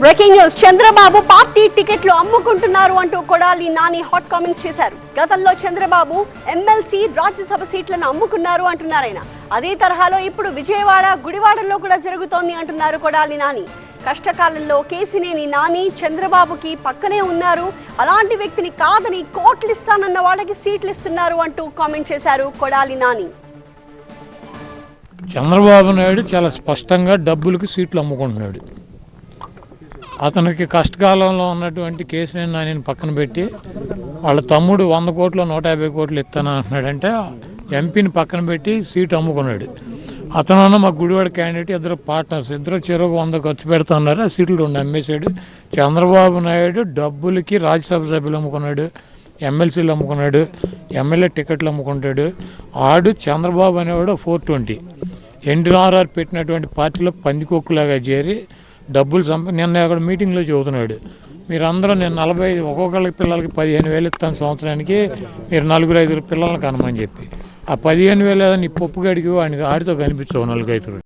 Breaking news. Chandrababu party టికెట్లు అమ్ముకుంటున్నారు అంటూ కొడాలి నాని హాట్ కామెంట్స్ చేశారు. గతంలో చంద్రబాబు ఎమ్మెల్సీ రాజ్యసభ సీట్లను అమ్ముకున్నారు అంటున్నారాయన అదే తరహాలో ఇప్పుడు విజయవాడ గుడివాడలో కూడా జరుగుతోంది అంటున్నారు కొడాలి నాని. కష్టకాలంలో కేసినేని నాని చంద్రబాబుకి పక్కనే ఉన్నారు. అలాంటి వ్యక్తిని కాదని కోట్లు ఇస్తానన్న వాళ్ళకి సీట్లు ఇస్తున్నారు అంటూ కామెంట్ చేశారు కొడాలి నాని. చంద్రబాబు నాయుడు చాలా స్పష్టంగా డబ్బులకి సీట్లు అమ్ముకుంటున్నాడు. అతనికి కష్టకాలంలో ఉన్నటువంటి కేసుని నానిని పక్కన పెట్టి వాళ్ళ తమ్ముడు వంద కోట్లు నూట యాభై కోట్లు ఇస్తాను అంటున్నాడంటే ఎంపీని పక్కన పెట్టి సీట్ అమ్ముకున్నాడు. అతను మా గుడివాడ క్యాండిడేట్ ఇద్దరు పార్ట్నర్స్ ఇద్దరు చెరువు వంద ఖర్చు పెడుతున్నారు ఆ సీట్లు రెండు అమ్మేశాడు. చంద్రబాబు నాయుడు డబ్బులకి రాజ్యసభ సభ్యులు అమ్ముకున్నాడు ఎమ్మెల్సీలు అమ్ముకున్నాడు ఎమ్మెల్యే టికెట్లు అమ్ముకుంటాడు. ఆడు చంద్రబాబు అనేవాడు ఫోర్ ట్వంటీ. ఎన్టీఆర్ఆర్ పెట్టినటువంటి పార్టీలో పందికొక్కులాగా చేరి డబ్బులు సంప నిన్న అక్కడ మీటింగ్లో చెబుతున్నాడు. మీరందరూ నేను నలభై ఐదు ఒక్కొక్కళ్ళకి పిల్లలకి పదిహేను వేలు ఇస్తాను సంవత్సరానికి మీరు నలుగురు ఐదుగురు పిల్లలను కనమని చెప్పి. ఆ పదిహేను వేలు నీ పప్పు గడికి వాడికి ఆడితో కనిపించవు నలుగురు ఐదుగురు.